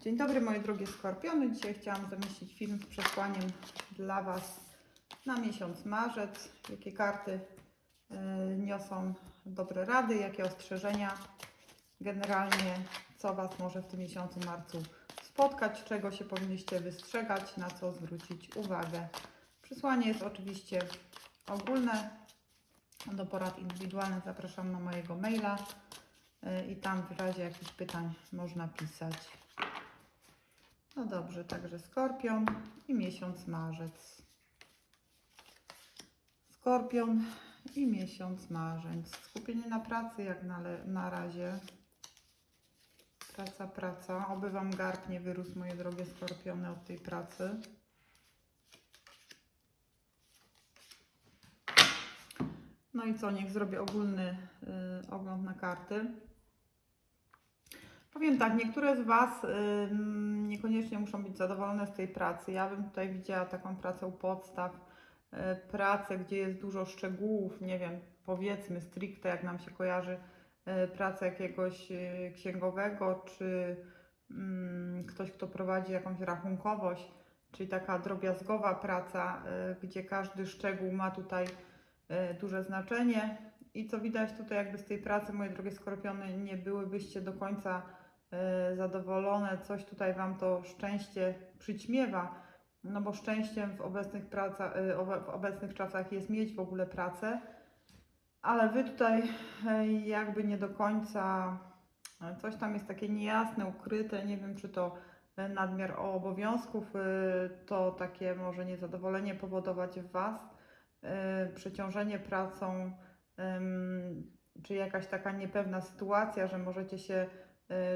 Dzień dobry moje drogie skorpiony. Dzisiaj chciałam zamieścić film z przesłaniem dla Was na miesiąc marzec. Jakie karty y, niosą dobre rady, jakie ostrzeżenia. Generalnie co Was może w tym miesiącu marcu spotkać, czego się powinniście wystrzegać, na co zwrócić uwagę. Przesłanie jest oczywiście ogólne. Do porad indywidualnych zapraszam na mojego maila y, i tam w razie jakichś pytań można pisać. No dobrze, także Skorpion i miesiąc marzec. Skorpion i miesiąc marzec. Skupienie na pracy jak na, na razie. Praca, praca. Oby Wam garb nie wyrósł, moje drogie skorpiony, od tej pracy. No i co, niech zrobię ogólny y, ogląd na karty. Powiem tak, niektóre z Was niekoniecznie muszą być zadowolone z tej pracy. Ja bym tutaj widziała taką pracę u podstaw, y, pracę, gdzie jest dużo szczegółów, nie wiem, powiedzmy stricte, jak nam się kojarzy, y, pracę jakiegoś y, księgowego, czy mm, ktoś, kto prowadzi jakąś rachunkowość, czyli taka drobiazgowa praca, gdzie każdy szczegół ma tutaj duże znaczenie. I co widać tutaj, jakby z tej pracy, moje drogie skorpiony, nie byłybyście do końca zadowolone, coś tutaj Wam to szczęście przyćmiewa, no bo szczęściem w obecnych, praca, obe- w obecnych czasach jest mieć w ogóle pracę, ale Wy tutaj y, jakby nie do końca, coś tam jest takie niejasne, ukryte, nie wiem czy to nadmiar obowiązków, to takie może niezadowolenie powodować w Was, przeciążenie pracą, czy jakaś taka niepewna sytuacja, że możecie się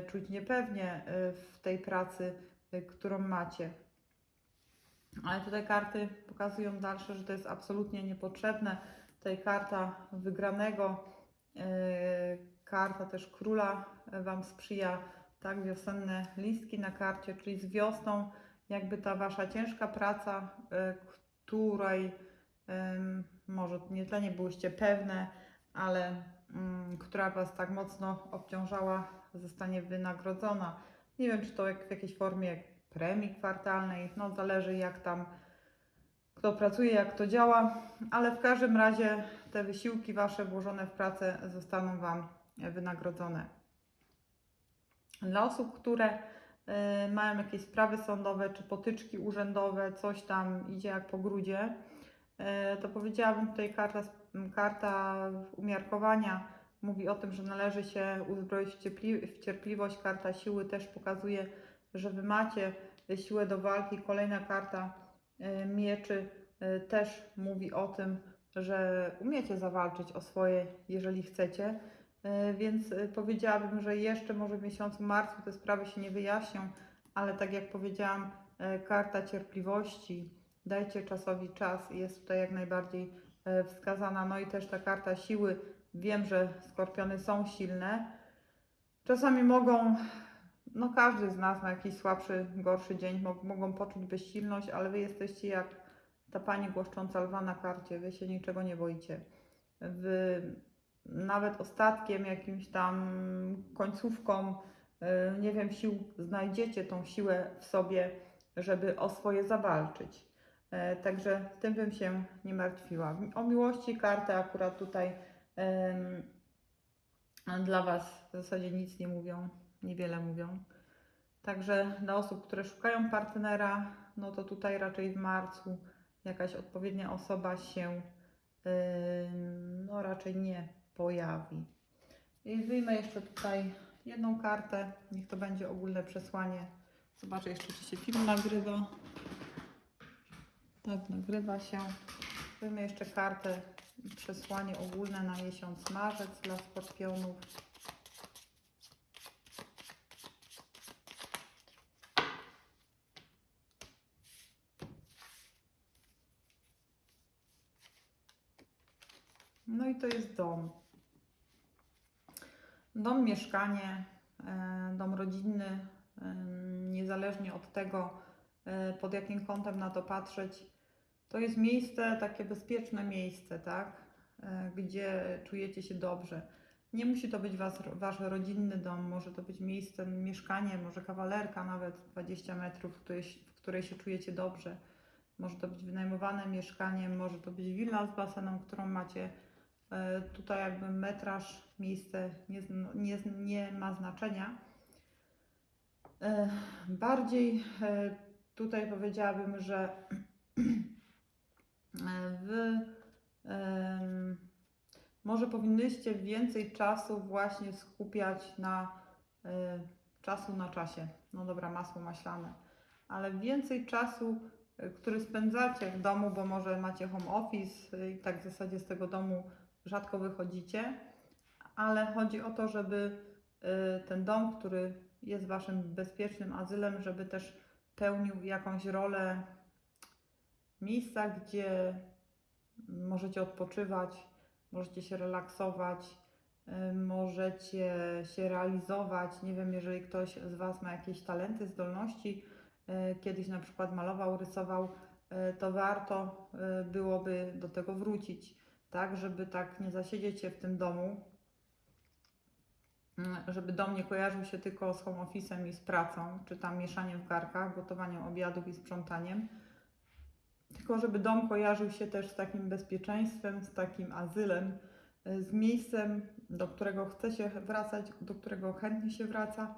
czuć niepewnie y, w tej pracy, y, którą macie. Ale tutaj karty pokazują dalsze, że to jest absolutnie niepotrzebne. Tutaj karta wygranego, karta też króla Wam sprzyja, tak, wiosenne listki na karcie, czyli z wiosną jakby ta Wasza ciężka praca, której może nie tyle nie byłyście pewne, ale która Was tak mocno obciążała, zostanie wynagrodzona. Nie wiem, czy to w jakiejś formie premii kwartalnej, no zależy jak tam kto pracuje, jak to działa, ale w każdym razie te wysiłki Wasze włożone w pracę zostaną Wam wynagrodzone. Dla osób, które y, mają jakieś sprawy sądowe czy potyczki urzędowe, coś tam idzie jak po grudzie, y, to powiedziałabym tutaj karta, karta umiarkowania mówi o tym, że należy się uzbroić w, cierpliwość. Karta siły też pokazuje, że Wy macie siłę do walki. Kolejna karta y, mieczy y, też mówi o tym, że umiecie zawalczyć o swoje, jeżeli chcecie. Y, Więc powiedziałabym, że jeszcze może w miesiącu marcu te sprawy się nie wyjaśnią, ale tak jak powiedziałam, karta cierpliwości, dajcie czasowi czas, jest tutaj jak najbardziej wskazana. No i też ta karta siły. Wiem, że skorpiony są silne. Czasami mogą, no każdy z nas ma jakiś słabszy, gorszy dzień, mo- mogą poczuć bezsilność, ale wy jesteście jak ta pani głaszcząca lwa na karcie, wy się niczego nie boicie. Wy nawet ostatkiem, jakimś tam końcówką, y, nie wiem, sił znajdziecie tą siłę w sobie, żeby o swoje zawalczyć. E, Także tym bym się nie martwiła. O miłości karty akurat tutaj em, dla Was w zasadzie nic nie mówią, niewiele mówią. Także dla osób, które szukają partnera, no to tutaj raczej w marcu jakaś odpowiednia osoba się ym, no raczej nie pojawi. I wyjmę jeszcze tutaj jedną kartę. Niech to będzie ogólne przesłanie. Zobaczę jeszcze, czy się film nagrywa. Tak, nagrywa się. Wyjmę jeszcze kartę przesłanie ogólne na miesiąc marzec dla skorpionów. No i to jest dom. Dom, mieszkanie, e, dom rodzinny, e, niezależnie od tego, e, pod jakim kątem na to patrzeć, to jest miejsce, takie bezpieczne miejsce, tak? E, Gdzie czujecie się dobrze. Nie musi to być was, wasz rodzinny dom, może to być miejsce, mieszkanie, może kawalerka nawet 20 metrów, w której, w której się czujecie dobrze. Może to być wynajmowane mieszkanie, może to być willa z basenem, którą macie. E, Tutaj jakby metraż, miejsce nie, nie, nie ma znaczenia. E, Bardziej tutaj powiedziałabym, że wy może powinnyście więcej czasu właśnie skupiać na e, czasu na czasie. No dobra, masło maślane, ale więcej czasu, e, który spędzacie w domu, bo może macie home office e, i tak w zasadzie z tego domu rzadko wychodzicie, ale chodzi o to, żeby ten dom, który jest waszym bezpiecznym azylem, żeby też pełnił jakąś rolę miejsca, gdzie możecie odpoczywać, możecie się relaksować, y, możecie się realizować. Nie wiem, jeżeli ktoś z Was ma jakieś talenty, zdolności, y, kiedyś na przykład malował, rysował, y, to warto byłoby do tego wrócić, tak, żeby tak nie zasiedzieć się w tym domu, żeby dom nie kojarzył się tylko z home office'em i z pracą, czy tam mieszaniem w garkach, gotowaniem obiadów i sprzątaniem, tylko żeby dom kojarzył się też z takim bezpieczeństwem, z takim azylem, y, z miejscem, do którego chce się wracać, do którego chętnie się wraca,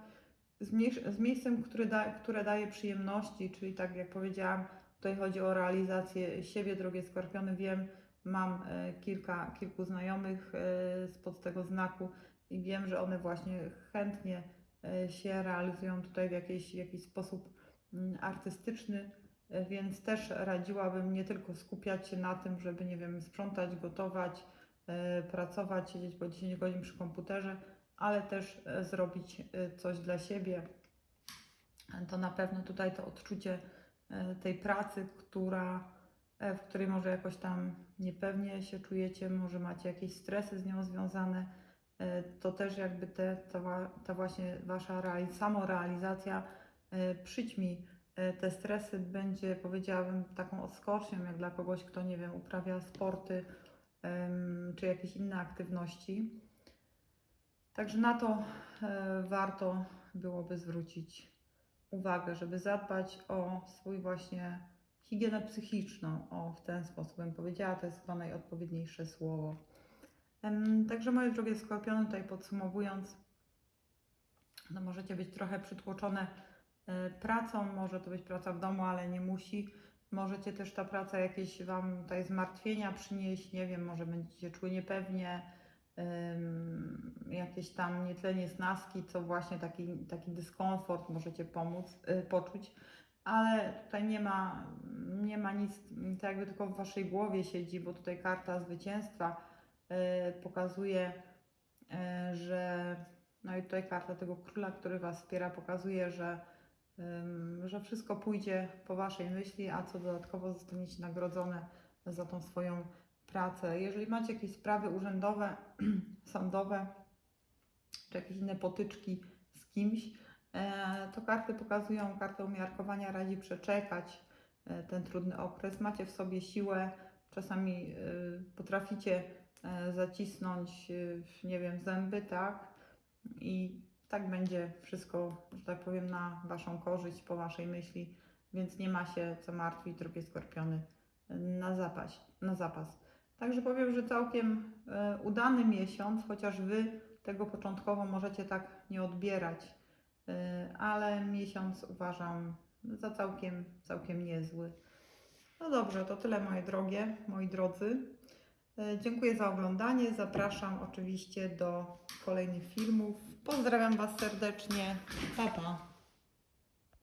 z, mie- z miejscem, które, da, które daje przyjemności, czyli tak jak powiedziałam, tutaj chodzi o realizację siebie, drogie skorpiony, wiem, mam e, kilka, kilku znajomych e, spod tego znaku i wiem, że one właśnie chętnie e, się realizują tutaj w jakiś, jakiś sposób mm, artystyczny, E, Więc też radziłabym nie tylko skupiać się na tym, żeby, nie wiem, sprzątać, gotować, e, pracować, siedzieć po 10 godzin przy komputerze, ale też e, zrobić e, coś dla siebie. To na pewno tutaj to odczucie tej pracy, która, w której może jakoś tam niepewnie się czujecie, może macie jakieś stresy z nią związane, to też jakby te, ta, ta właśnie wasza reali- samorealizacja przyćmi te stresy będzie, powiedziałabym, taką odskocznią, jak dla kogoś, kto, nie wiem, uprawia sporty czy jakieś inne aktywności. Także na to e, warto byłoby zwrócić uwagę, żeby zadbać o swój właśnie higienę psychiczną. O, w ten sposób bym powiedziała, to jest chyba najodpowiedniejsze słowo. Także moje drogie skorpiony, tutaj podsumowując, no możecie być trochę przytłoczone e, pracą, może to być praca w domu, ale nie musi. Możecie też ta praca jakieś Wam tutaj zmartwienia przynieść, nie wiem, może będziecie czuły niepewnie, jakieś tam nietlenie snaski, co właśnie taki, taki dyskomfort możecie pomóc, y, poczuć, ale tutaj nie ma, nie ma nic, to jakby tylko w Waszej głowie siedzi, bo tutaj karta zwycięstwa y, pokazuje, y, że no i tutaj karta tego króla, który Was wspiera, pokazuje, że, że wszystko pójdzie po Waszej myśli, a co dodatkowo zostaniecie nagrodzone za tą swoją pracę. Jeżeli macie jakieś sprawy urzędowe, sądowe, czy jakieś inne potyczki z kimś, e, to karty pokazują, karta umiarkowania radzi przeczekać e, ten trudny okres. Macie w sobie siłę, czasami e, potraficie e, zacisnąć, e, nie wiem, zęby, tak? I tak będzie wszystko, że tak powiem, na Waszą korzyść, po Waszej myśli, więc nie ma się co martwić, drogie skorpiony, na zapas. Na zapas. Także powiem, że całkiem e, udany miesiąc, chociaż Wy tego początkowo możecie tak nie odbierać, e, ale miesiąc uważam za całkiem, całkiem niezły. No dobrze, to tyle moje drogie, moi drodzy. E, Dziękuję za oglądanie. Zapraszam oczywiście do kolejnych filmów. Pozdrawiam Was serdecznie. Pa, pa.